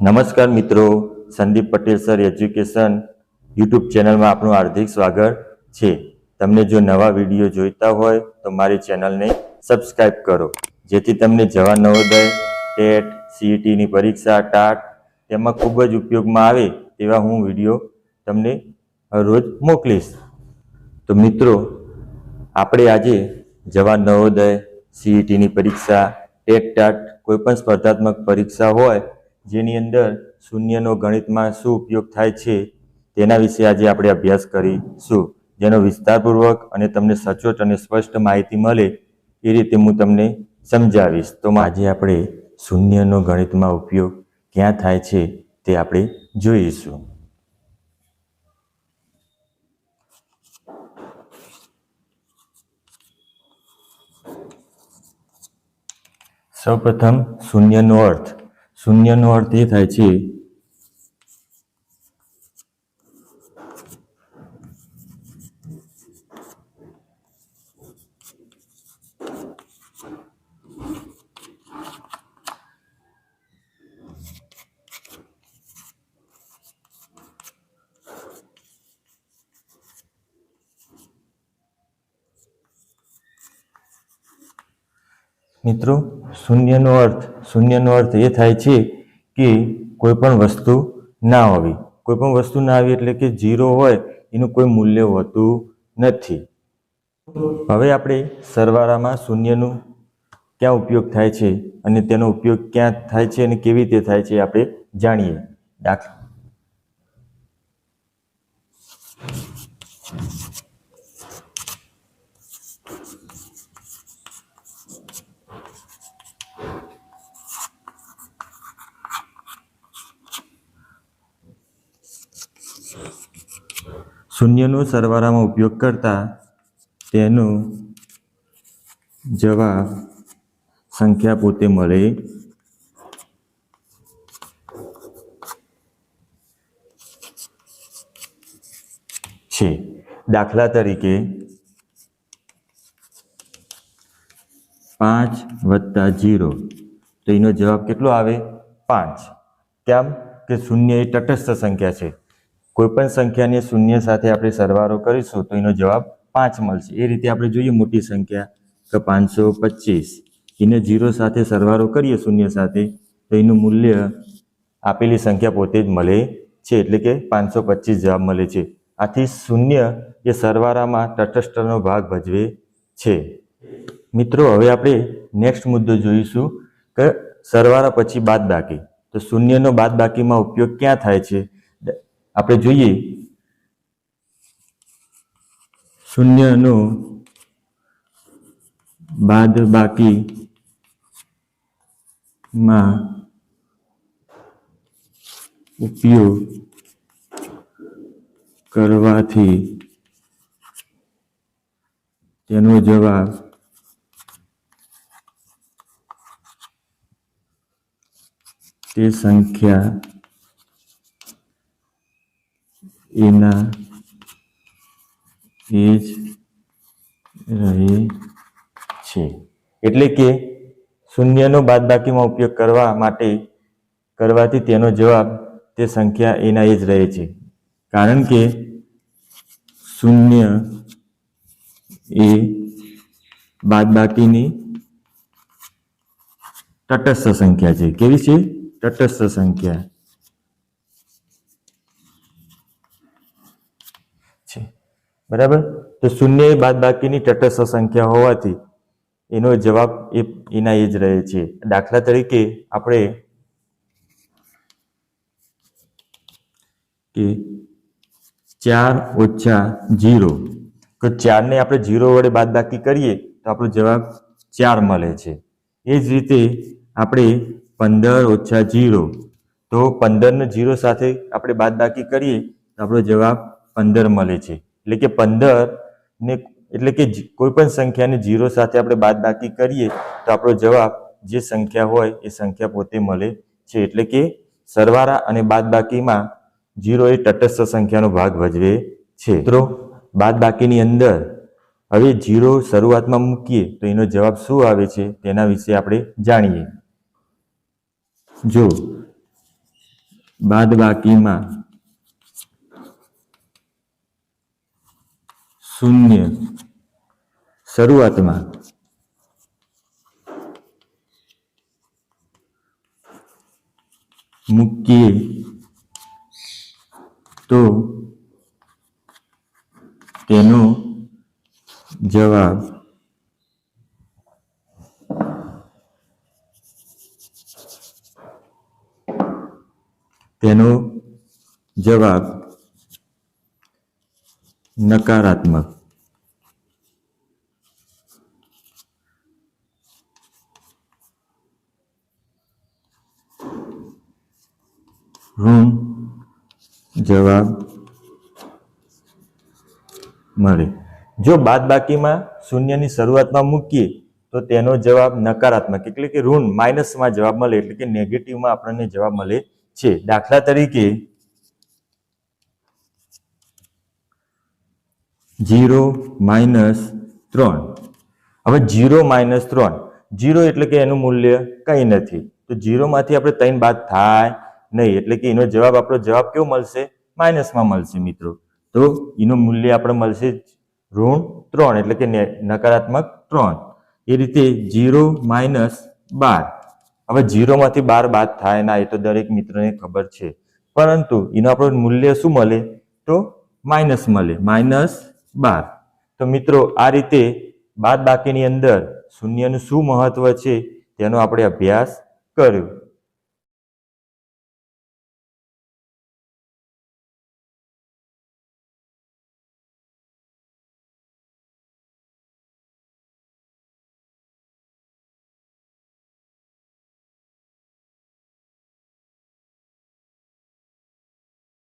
નમસ્કાર મિત્રો, Sandeep Patel sir education YouTube ચેનલમાં આપનું હાર્દિક સ્વાગત છે. તમને જો નવા વીડિયો જોઈતા હોય તો મારી ચેનલને સબસ્ક્રાઈબ કરો. જેથી તમને જવા નવોદય ટેટ, સીઈટીની પરીક્ષા, ટાટ તેમાં ખૂબ જ ઉપયોગમાં આવે તેવા હું વીડિયો તમને રોજ મોકલીશ. તો મિત્રો, આપણે આજે જવા નવોદય, સીઈટીની પરીક્ષા, ટેટ, ટાટ કોઈપણ સ્પર્ધાત્મક પરીક્ષા હોય જેની અંદર શૂન્યનો ગણિતમાં શું ઉપયોગ થાય છે, તેના વિશે આજે આપણે અભ્યાસ કરીશું. જેનો વિસ્તારપૂર્વક અને તમને સચોટ અને સ્પષ્ટ માહિતી મળે એ રીતે હું તમને સમજાવીશ. તો આજે આપણે શૂન્યનો ગણિતમાં ઉપયોગ ક્યાં થાય છે તે આપણે જોઈશું. સૌપ્રથમ શૂન્યનો અર્થ. શૂન્યનો અર્થ એ થાય છે મિત્રો શૂન્યનો અર્થ શૂન્યનો અર્થ એ થાય છે કે કોઈ પણ વસ્તુ ના હોવી. કોઈ પણ વસ્તુ ના આવી એટલે કે ઝીરો હોય, એનું કોઈ મૂલ્ય હોતું નથી. હવે આપણે સરવાળામાં શૂન્યનું ક્યાં ઉપયોગ થાય છે અને તેનો ઉપયોગ ક્યાં થાય છે અને કેવી રીતે થાય છે આપણે જાણીએ. દાખલા. શૂન્યનો સરવાળામાં ઉપયોગ કરતા તેનો જવાબ સંખ્યા પોતે મળે. છે. દાખલા તરીકે પાંચ વત્તા જીરો તો એનો જવાબ કેટલો આવે? પાંચ. કેમ? કે શૂન્ય એ તટસ્થ સંખ્યા છે. કોઈ પણ સંખ્યાને શૂન્ય સાથે આપણે સરવારો કરીશું તો એનો જવાબ પાંચ મળશે. એ રીતે આપણે જોઈએ મોટી સંખ્યા કે પાંચસો પચીસ. એને જીરો સાથે સરવારો કરીએ શૂન્ય સાથે તો એનું મૂલ્ય આપેલી સંખ્યા પોતે જ મળે છે. એટલે કે પાંચસો પચીસ જવાબ મળે છે. આથી શૂન્ય એ સરવાળામાં તટસ્થનો ભાગ ભજવે છે. મિત્રો, હવે આપણે નેક્સ્ટ મુદ્દો જોઈશું કે સરવાળા પછી બાદ બાકી તો શૂન્યનો બાદ બાકીમાં ઉપયોગ ક્યાં થાય છે? આપણે જોઈએ. શૂન્યનો બાદ બાકી માં ઉપયોગ કરવાથી તેનો જવાબ તે સંખ્યા એના એ જ રહે છે. એટલે કે શૂન્યનો બાદબાકીમાં ઉપયોગ કરવા માટે કરવાથી તેનો જવાબ તે સંખ્યા એના એ જ રહે છે. કારણ કે શૂન્ય એ બાદબાકીની તટસ્થ સંખ્યા છે. કેવી છે? તટસ્થ સંખ્યા છે બરાબર? તો શૂન્ય એ બાદબાકીની તટસ્થ સંખ્યા હોવાથી એનો જવાબ એ એના એ જ રહે છે. દાખલા તરીકે આપણે કે ચાર ઓછા જીરો. તો ચારને આપણે જીરો વડે બાદબાકી કરીએ તો આપણો જવાબ ચાર મળે છે. એ જ રીતે આપણે પંદર ઓછા જીરો. તો પંદરને જીરો સાથે આપણે બાદબાકી કરીએ તો આપણો જવાબ પંદર મળે છે. એટલે કે પંદર ને એટલે કે કોઈ પણ સંખ્યાને જીરો સાથે આપણે બાદબાકી કરીએ તો આપણો જવાબ જે સંખ્યા હોય એ સંખ્યા પોતે મળે છે. એટલે કે સરવાળા અને બાદબાકીમાં જીરો એ તટસ્થ સંખ્યાનો ભાગ ભજવે છે. મિત્રો, બાદબાકીની અંદર હવે જીરો શરૂઆતમાં મૂકીએ તો એનો જવાબ શું આવે છે તેના વિશે આપણે જાણીએ. જો, બાદબાકીમાં શૂન્ય. શરૂઆતમાં. મૂકીએ. તો તેનો જવાબ તેનો જવાબ નકારાત્મક. ઋણ જવાબ મળે. જો બાદબાકીમાં શૂન્યની શરૂઆતમાં મૂકીએ, તો તેનો જવાબ નકારાત્મક, એટલે કે ઋણ માઇનસમાં જવાબ મળે, એટલે કે નેગેટિવમાં આપણને જવાબ મળે છે. દાખલા તરીકે જીરો માઇનસ ત્રણ. હવે જીરો માઇનસ ત્રણ. જીરો એટલે કે એનું મૂલ્ય કંઈ નથી. તો જીરોમાંથી આપણે ત્રણ બાદ થાય નહીં. એટલે કે એનો જવાબ, આપણો જવાબ કેવો મળશે? માઇનસમાં મળશે મિત્રો. તો એનું મૂલ્ય આપણે મળશે ઋણ ત્રણ, એટલે કે નકારાત્મક ત્રણ. એ રીતે જીરો માઇનસ બાર. હવે જીરોમાંથી બાર બાદ થાય ના, એ તો દરેક મિત્રને ખબર છે. પરંતુ એનું આપણું મૂલ્ય શું મળે? તો માઇનસ મળે. માઇનસ બાર. તો મિત્રો, આ રીતે બાદ બાકીની અંદર શૂન્યનું શું મહત્વ છે તેનો આપણે અભ્યાસ કર્યો.